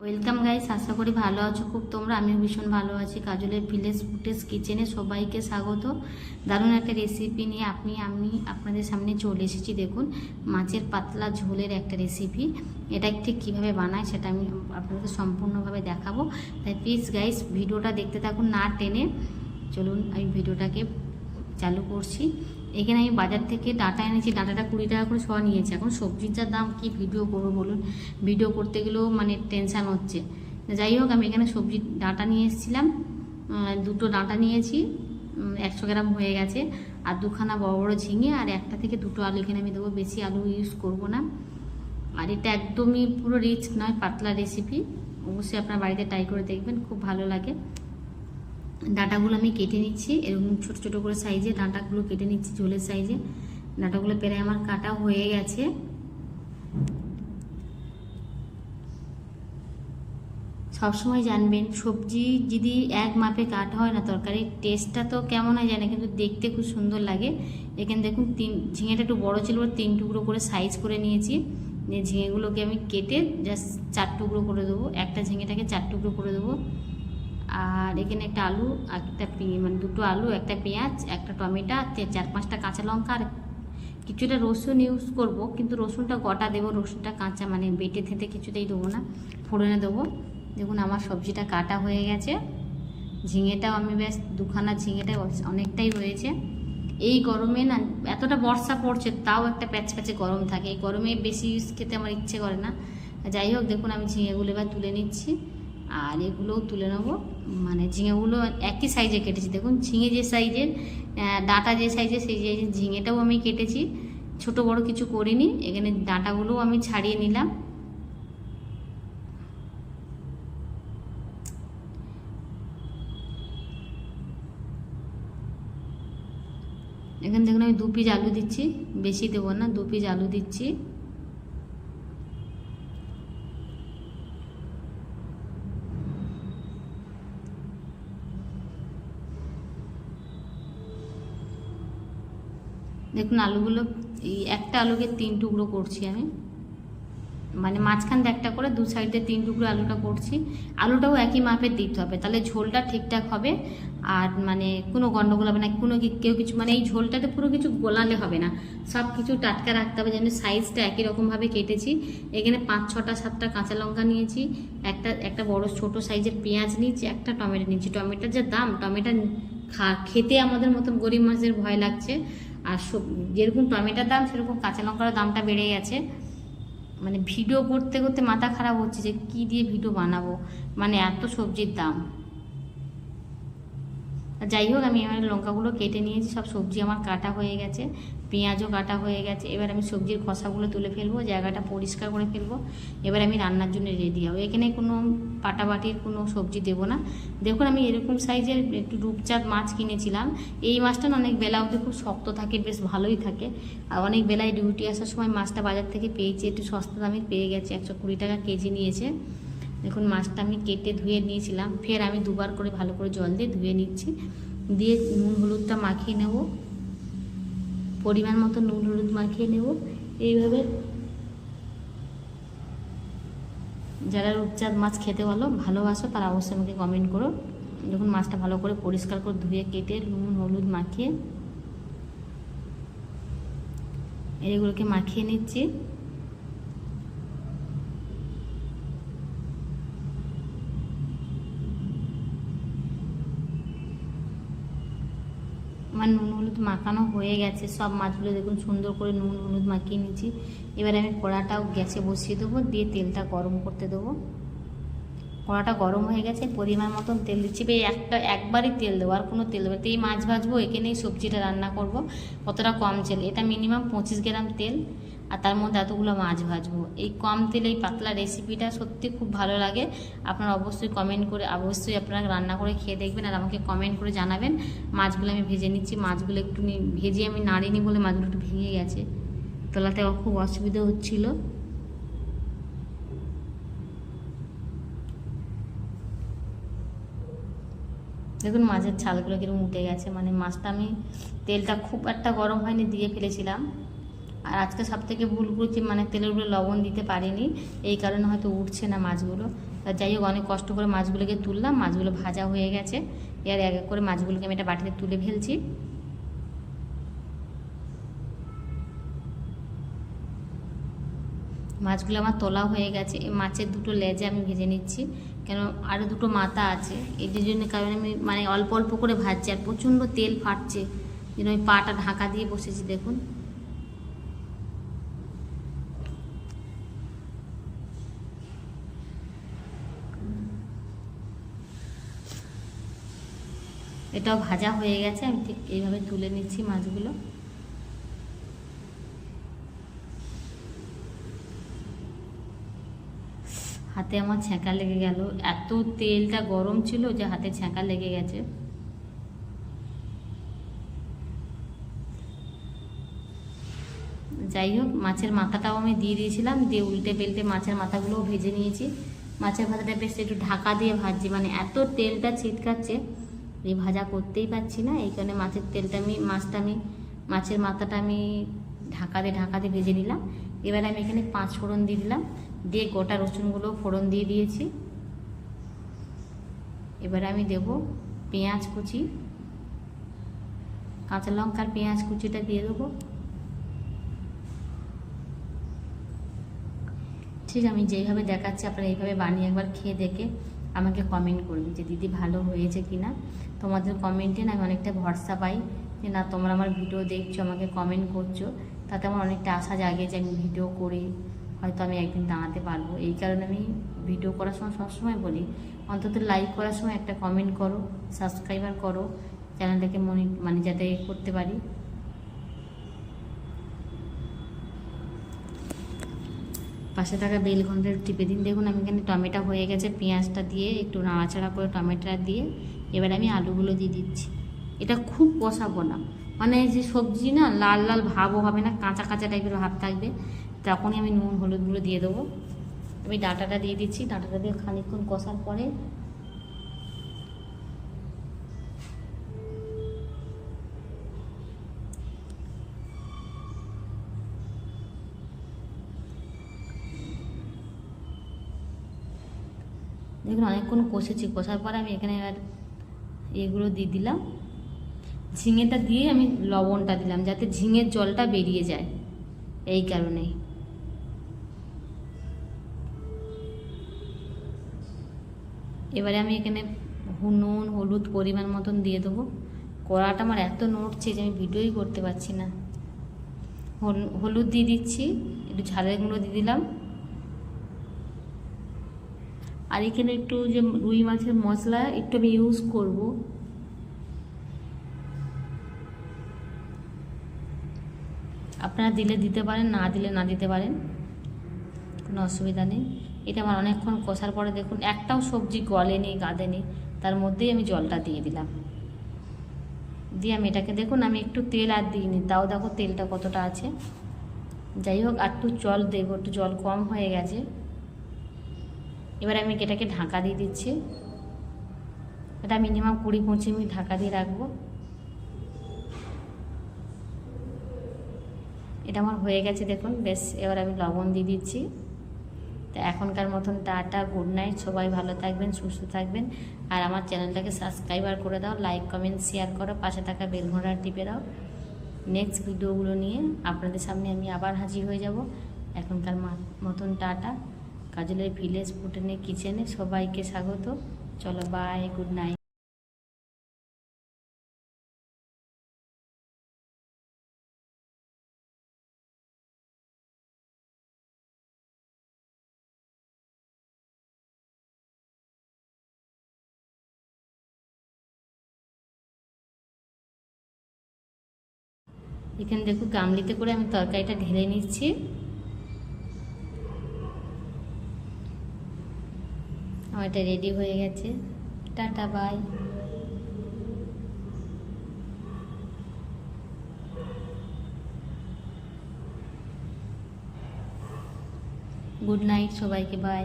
Welcome guys আশা করি ভালো আছো। খুব তোমরা, আমিও ভীষণ ভালো আছি। কাজলের ভিলেজ ফুটেজ কিচেনে সবাইকে স্বাগত। দারুণ একটা রেসিপি নিয়ে আপনি, আমি আপনাদের সামনে চলে এসেছি। দেখুন, মাছের পাতলা ঝোলের একটা রেসিপি এটা ঠিক কীভাবে বানায় সেটা আমি আপনাদের সম্পূর্ণভাবে দেখাবো। তাই প্লিজ গাইস ভিডিওটা দেখতে থাকুন না টেনে। চলুন, আমি ভিডিওটাকে চালু করছি। এখানে আমি বাজার থেকে ডাটা এনেছি ডাটাটা কুড়ি টাকা করে শোয়া নিয়েছি। এখন সবজির যা দাম, কি ভিডিও করব বলুন? ভিডিও করতে গেলেও মানে টেনশান হচ্ছে। যাই হোক, আমি এখানে সবজির ডাটা নিয়ে এসেছিলাম। দুটো ডাঁটা নিয়েছি একশো গ্রাম হয়ে গেছে। আর দুখানা বড় বড় ঝিঙে আর একটা থেকে দুটো আলু এখানে আমি দেবো। বেশি আলু ইউজ করব না। আর এটা একদমই পুরো রিচ নয়, পাতলা রেসিপি অবশ্যই আপনার বাড়িতে ট্রাই করে দেখবেন, খুব ভালো লাগে। ডাঁটাগুলো আমি কেটে নিচ্ছি, এরকম ছোট ছোট করে সাইজে ডাঁটাগুলো কেটে নিচ্ছি ঝোলের সাইজে। ডাঁটাগুলো প্রায় আমার কাটা হয়ে গেছে। সবসময় জানবেন, সবজি যদি এক মাপে কাটা হয় না, তরকারির টেস্টটা তো কেমন হয় জানে কিন্তু দেখতে খুব সুন্দর লাগে। এখানে দেখুন, তিন, ঝিঙেটা একটু বড় ছিল তিন টুকরো করে সাইজ করে নিয়েছি। ঝিঙেগুলোকে আমি কেটে জাস্ট চার টুকরো করে দেবো। একটা ঝিঙেটাকে চার টুকরো করে দেবো। আর এখানে একটা আলু একটা মানে দুটো আলু, একটা পেঁয়াজ, একটা টমেটো চার পাঁচটা কাঁচা লঙ্কা, আর কিছুটা রসুন ইউজ করব, কিন্তু রসুনটা গোটা দেবো, রসুনটা কাঁচা মানে বেটে থেতে কিছুতেই দেবো না, ফোড়নে দেবো। দেখুন আমার সবজিটা কাটা হয়ে গেছে, ঝিঙেটাও আমি বেশ দুখানা ঝিঙেটা অনেকটাই রয়েছে। এই গরমে না, এতটা বর্ষা পড়ছে, তাও একটা প্যাচ প্যাচে গরম থাকে। এই গরমে বেশি ইউজ খেতে আমার ইচ্ছে করে না। যাই হোক, দেখুন আমি ঝিঙেগুলো এবার তুলে নিচ্ছি। আর এগুলোও তুলে নেব। মানে ঝিঙেগুলো একই সাইজে কেটেছি। দেখুন, ঝিঙে যে সাইজের ডাঁটা যে সাইজে সেই যে ঝিঙেটাও আমি কেটেছি। ছোট বড় কিছু করিনি। এখানে ডাঁটাগুলোও আমি ছাড়িয়ে নিলাম। এখানে দেখুন, আমি দু পিস আলু দিচ্ছি। বেশি দেবো না, দু পিস আলু দিচ্ছি। দেখুন, আলুগুলো এই একটা আলুকে তিন টুকরো করছি আমি। মানে মাঝখান একটা করে, দু সাইডে তিন টুকরো আলুটা করছি। আলুটাও একই মাপের দিতে হবে, তাহলে ঝোলটা ঠিকঠাক হবে। আর মানে কোনো গন্ডগোল হবে না, কোনো কেউ কিছু মানে এই ঝোলটাতে পুরো কিছু গোলালে হবে না। সব কিছু টাটকা রাখতে হবে যেন সাইজটা একই রকমভাবে কেটেছি। এখানে পাঁচ, ছটা, সাতটা কাঁচা লঙ্কা নিয়েছি, একটা একটা বড় ছোট সাইজের পেঁয়াজ নিয়েছি, একটা টমেটো নিয়েছি। টমেটোর যে দাম টমেটো খা খেতে আমাদের মতন গরিব মানুষের ভয় লাগছে। আর যেরকম টমেটোর দাম, সেরকম কাঁচা লঙ্কারও দামটা বেড়ে গেছে। মানে ভিডিও করতে করতে মাথা খারাপ হচ্ছে যে কী দিয়ে ভিডিও বানাবো। মানে এত সবজির দাম। যাই হোক, আমি এবার লঙ্কাগুলো কেটে নিয়েছি, সব সবজি আমার কাটা হয়ে গেছে, পেঁয়াজও কাটা হয়ে গেছে। এবার আমি সবজির খোসাগুলো তুলে ফেলব, জায়গাটা পরিষ্কার করে ফেলব। এবার আমি রান্নার জন্য রেডি হব। এখানে কোনো পাটাবাটির কোনো সবজি দেবো না। দেখুন, আমি এরকম সাইজের একটু রূপচাঁদ মাছ কিনেছিলাম। এই মাছটা অনেক বেলা অবধি খুব শক্ত থাকে, বেশ ভালোই থাকে। আর অনেক বেলায় ডিউটি আসার সময় মাছটা বাজার থেকে পেয়েছি, একটু সস্তা দামে পেয়ে গেছে। একশো কুড়ি টাকা কেজি নিয়েছে। দেখুন মাছটা আমি কেটে ধুয়ে নিয়েছিলাম। ফের আমি দুবার করে ভালো করে জল দিয়ে ধুয়ে নিচ্ছি। দিয়ে নুন হলুদটা মাখিয়ে নেব। পরিমাণ মতো নুন হলুদ মাখিয়ে নেব। এইভাবে যারা রূপচাঁদ মাছ খেতে ভালো, ভালোবাসো তারা অবশ্যই আমাকে কমেন্ট করো। যখন মাছটা ভালো করে পরিষ্কার করে ধুয়ে কেটে নুন হলুদ মাখিয়ে এগুলোকে মাখিয়ে নিচ্ছি। আমার নুন হলুদ মাখানো হয়ে গেছে। সব মাছগুলো দেখুন সুন্দর করে নুন হলুদ মাখিয়ে নিয়েছি। এবার আমি কড়াটাও গ্যাসে বসিয়ে দেবো, দিয়ে তেলটা গরম করতে দেবো। কড়াটা গরম হয়ে গেছে, পরিমাণ মতন তেল দিচ্ছি। বে, একটা, একবারই তেল দেবো, আর কোনো তেল দেবো এই মাছ ভাজবো, এখানেই সবজিটা রান্না করব। কতটা কম তেল? এটা মিনিমাম পঁচিশ গ্রাম তেল। আর তার মধ্যে এতগুলো মাছ ভাজবো। এই কম তেলে এই পাতলা রেসিপিটা সত্যি খুব ভালো লাগে। আপনারা অবশ্যই কমেন্ট করে, অবশ্যই আপনারা রান্না করে খেয়ে দেখবেন আর আমাকে কমেন্ট করে জানাবেন। মাছগুলো আমি ভেজে নিচ্ছি, মাছগুলো একটু ভেজে আমি নাড়িনি বলে মাছগুলো একটু ভেঙে গেছে। তোলাতে খুব অসুবিধা হচ্ছিল। দেখুন মাছের ছালগুলো কীরকম উঠে গেছে। মানে মাছটা আমি তেলটা খুব একটা গরম হয়নি, দিয়ে ফেলেছিলাম। আর আজকে সব থেকে ভুল করেছি মানে তেলের উপরে লবণ দিতে পারিনি, এই কারণে হয়তো উঠছে না মাছগুলো। তা যাই হোক, অনেক কষ্ট করে মাছগুলোকে তুললাম, মাছগুলো ভাজা হয়ে গেছে। এর এক এক করে মাছগুলোকে আমি এটা বাটিতে তুলে ফেলছি। মাছগুলো আমার তোলা হয়ে গেছে। এই মাছের দুটো লেজে আমি ভেজে নিচ্ছি। কেন আরও দুটো মাথা আছে। এই জন্য কারণে আমি মানে অল্প অল্প করে ভাজছি। আর প্রচণ্ড তেল ফাটছে। যেন ওই পাটা ঢাকা দিয়ে বসেছি, দেখুন। এটাও ভাজা হয়ে গেছে, আমি ঠিক এইভাবে তুলে নিচ্ছি মাছগুলো। হাতে আমার ছ্যাঁকা লেগে গেল। এত তেলটা গরম ছিল যে হাতে ছ্যাঁকা লেগে গেছে। যাই হোক, মাছের মাথাটাও আমি দিয়ে দিয়েছিলাম, দিয়ে উল্টে পেল্টে মাছের মাথাগুলোও ভেজে নিয়েছি। মাছের মাথাটা বেশ একটু ঢাকা দিয়ে ভাজছি মানে এত তেলটা ছিটকাচ্ছে। এই ভাজা করতেই পারছি না, এই কারণে মাছের তেলটা আমি, মাছটা আমি, মাছের মাথাটা আমি ঢাকা দিয়ে ঢাকা দিয়ে ভেজে নিলাম। এবার আমি এখানে পাঁচ ফোড়ন দিয়ে দিলাম, দিয়ে গোটা রসুনগুলো ফোড়ন দিয়ে দিয়েছি। এবার আমি দেব পেঁয়াজ কুচি। কাঁচা লঙ্কার পেঁয়াজ কুচিটা দিয়ে দেবো। ঠিক আমি যেইভাবে দেখাচ্ছি, আপনারা এইভাবে বানিয়ে একবার খেয়ে দেখে আমাকে কমেন্ট করবেন যে, দিদি, ভালো হয়েছে কি না তোমাদের কমেন্টে না আমি অনেকটা ভরসা পাই যে, না, তোমরা আমার ভিডিও দেখছ, আমাকে কমেন্ট করছ। তাতে আমার অনেকটা আশা জাগে যে, আমি ভিডিও করে হয়তো আমি একদিন দাঁড়াতে পারব। এই কারণে আমি ভিডিও করার সময় সবসময় বলি, অন্তত লাইক করার সময় একটা কমেন্ট করো সাবস্ক্রাইবার করো চ্যানেলটাকে মনে মানে যাতে করতে পারি। পাশে থাকা বেল ঘণ্টা টিপে দিন। দেখুন, আমি এখানে টমেটো হয়ে গেছে। পেঁয়াজটা দিয়ে একটু নাড়াচাড়া করে টমেটোটা দিয়ে এবার আমি আলুগুলো দিয়ে দিচ্ছি। এটা খুব কষাবো না। মানে যে সবজি না, লাল লাল ভাবও হবে না, কাঁচা কাঁচা টাইপের ভাব থাকবে। তখনই আমি নুন, হলুদগুলো দিয়ে দেবো। আমি ডাটাটা দিয়ে দিচ্ছি। ডাটাটা দিয়ে খানিকক্ষণ কষার পরে দেখুন, অনেকক্ষণ কষেছি। কষার পরে আমি এখানে এবার এগুলো দিয়ে দিলাম। ঝিঙেটা দিয়ে আমি লবণটা দিলাম, যাতে ঝিঙের জলটা বেরিয়ে যায়। এই কারণেই। এবারে আমি এখানে নুন, হলুদ পরিমাণ মতন দিয়ে দেবো। কড়াটা আমার এত নড়ছে যে আমি ভিডিওই করতে পারছি না। হল- হলুদ দিয়ে দিচ্ছি, একটু ঝালের গুঁড়ো দিয়ে দিলাম। আর এখানে একটু যে রুই মাছের মশলা, একটু আমি ইউজ করব। আপনারা দিলে দিতে পারেন, না দিলে না দিতে পারেন, কোনো অসুবিধা নেই। এটা আমার অনেকক্ষণ কষার পরে দেখুন, একটাও সবজি গলেনি, গাঁদেনি, তার মধ্যেই আমি জলটা দিয়ে দিলাম। দিয়ে আমি এটাকে দেখুন, আমি একটু তেল আর দিইনি, তাও দেখো তেলটা কতটা আছে। যাই হোক, আর একটু জল দেবো, একটু জল কম হয়ে গেছে। এবার আমি এটাকে ঢাকা দিয়ে দিচ্ছি। এটা মিনিমাম কুড়ি পঁচিশ মিনিট ঢাকা দিয়ে রাখব। এটা আমার হয়ে গেছে দেখুন, বেশ, এবার আমি লবণ দিয়ে দিচ্ছি। তো এখনকার মতন টাটা, গুড নাইট, সবাই ভালো থাকবেন, সুস্থ থাকবেন। আর আমার চ্যানেলটাকে সাবস্ক্রাইবার করে দাও, লাইক, কমেন্ট শেয়ার করো, পাশে থাকা বেল ঘোড়া টিপে দাও। নেক্সট ভিডিওগুলো নিয়ে আপনাদের সামনে আমি আবার হাজির হয়ে যাব। এখনকার মতন টাটা। কাজলের ভিলেজ ফুটেনে কিচেনে সবাইকে স্বাগত। চলো বাই গুড নাইট এখানে দেখো গামলিতে করে আমি তরকারিটা ঢেলে নিচ্ছি। আমার এটা রেডি হয়ে গেছে। টাটা বাই গুড নাইট সবাইকে বাই